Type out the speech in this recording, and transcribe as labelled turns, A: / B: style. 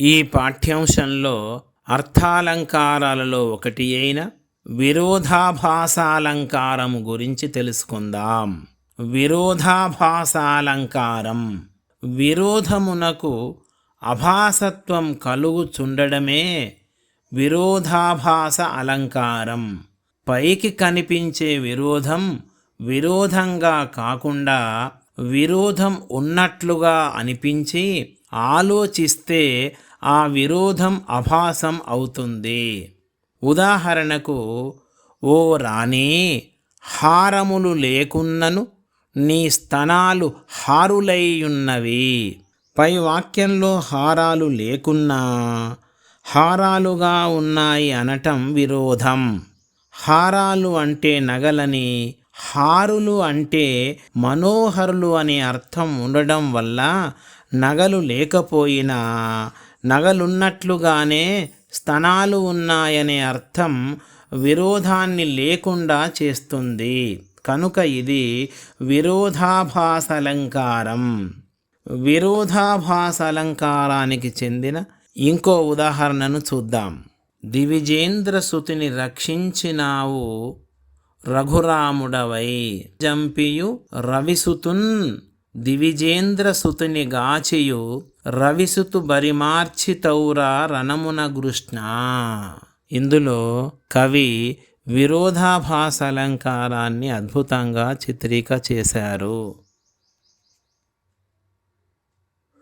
A: ఈ పాఠ్యాంశంలో అర్థాలంకారాలలో ఒకటి అయిన విరోధాభాసాలంకారము గురించి తెలుసుకుందాం. విరోధాభాసాలంకారం విరోధమునకు అభాసత్వం కలుగుచుండడమే విరోధాభాస అలంకారం. పైకి కనిపించే విరోధం విరోధంగా కాకుండా విరోధం ఉన్నట్లుగా అనిపించి ఆలోచిస్తే ఆ విరోధం అభాసం అవుతుంది. ఉదాహరణకు ఓ రాణి హారములు లేకున్నను నీ స్తనాలు హారులైయున్నవి. పై వాక్యంలో హారాలు లేకున్నా హారాలుగా ఉన్నాయి అనటం విరోధం. హారాలు అంటే నగలని హారులు అంటే మనోహరులు అనే అర్థం ఉండడం వల్ల నగలు లేకపోయినా నగలున్నట్లుగానే స్తనాలు ఉన్నాయనే అర్థం విరోధాన్ని లేకుండా చేస్తుంది. కనుక ఇది విరోధాభాసలంకారం. విరోధాభాసలంకారానికి చెందిన ఇంకో ఉదాహరణను చూద్దాం. దివిజేంద్ర సుతిని రక్షించినావు రఘురాముడవై. జంపియు రవిసుతున్ దివిజేంద్ర సుతుని గాచియు రవిసుతు బరిమార్చితౌరా రణమున గృష్ణ ఇందులో కవి విరోధాభాస అలంకారాన్ని అద్భుతంగా చిత్రీక చేశారు.